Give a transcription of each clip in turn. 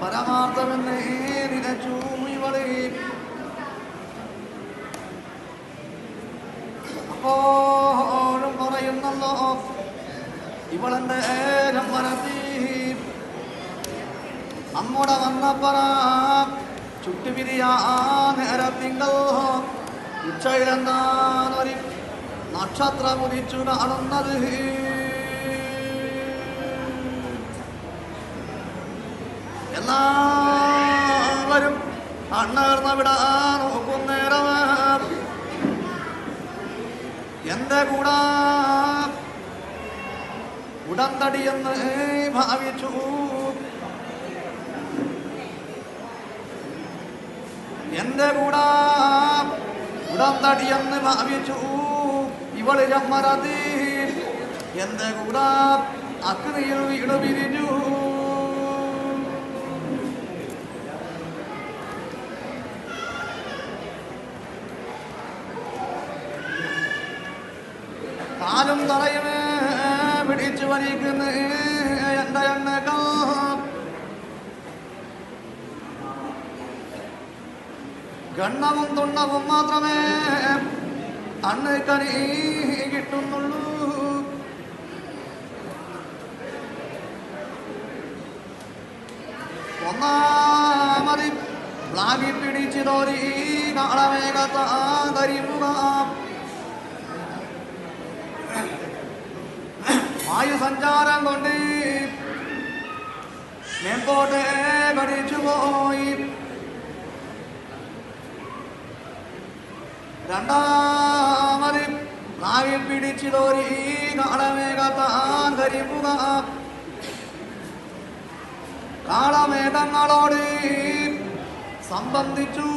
പരമാർത്ഥമെന്ന് നിലച്ചു ഇവളെ അപ്പോഴും പറയുന്നല്ലോ ഇവളെന്റെ നമ്പരത്തി നമ്മുടെ വന്നപ്പറ ചുട്ടുപിരിയാ നേരത്തിങ്കൾ ഉച്ചയിലെന്താനൊരു നക്ഷത്രം ഉദിച്ചു കാണുന്നത് എല്ലാവരും അണ്ണേർന്ന വിടാൻ നോക്കുന്നേരം എന്റെ കൂടാ. ഉടന്തടിയെന്ന് ഭാവിച്ചു. എന്റെ കൂടാ. ഉടന്തടിയെന്ന് ഭാവിച്ചു. ഇവളിരം മറതി എന്റെ കൂടാ. അഗ്നിയിൽ വീട് പിരിഞ്ഞു കാലും തറയുമേ പിടിച്ചു വലിക്കുന്ന എന്റെ എണ്ണകൾ. ഗണ്ണവും തുണ്ണവും മാത്രമേ അന്ന് കനി കിട്ടുന്നുള്ളൂ. ഒന്നാമതി പ്ലാവി പിടിച്ചിതോരി കാളമേഘത്താകരിമുക വായു സഞ്ചാരം കൊണ്ട് മേമ്പോട്ട് പഠിച്ചുപോയി രണ്ടാമത് നാവിൽ പിടിച്ചിതോരി കാളമേകത്താൻ കരിമുക കാളമേഘങ്ങളോട് സംബന്ധിച്ചു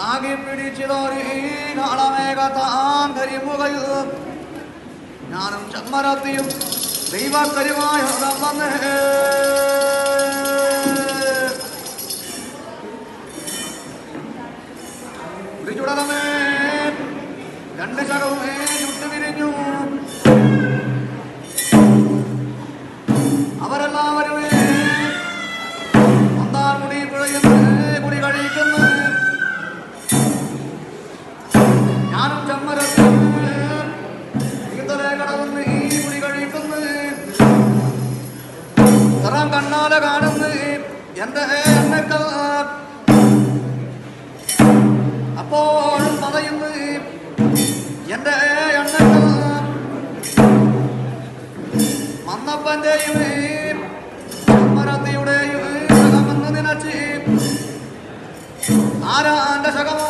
നാഗി പിടിച്ചിതോരി കാളമേഘത്താൻ കരിമുകയിൽ ഞാനും ചമ്മരത്തിയും ദൈവക്കരുമായ വന്നേ. ചുടലമേ രണ്ട് ശകവുമേ തറാം കണ്ണാലെ കാണുന്നു. എന്റെ അപ്പോഴും പറയുന്നു എന്റെ എണ്ണകൾ മന്നപ്പന്റെയും മരത്തിയുടെയും ശകമെന്ന് നിലച്ച് ആരാന്റെ ശകമോ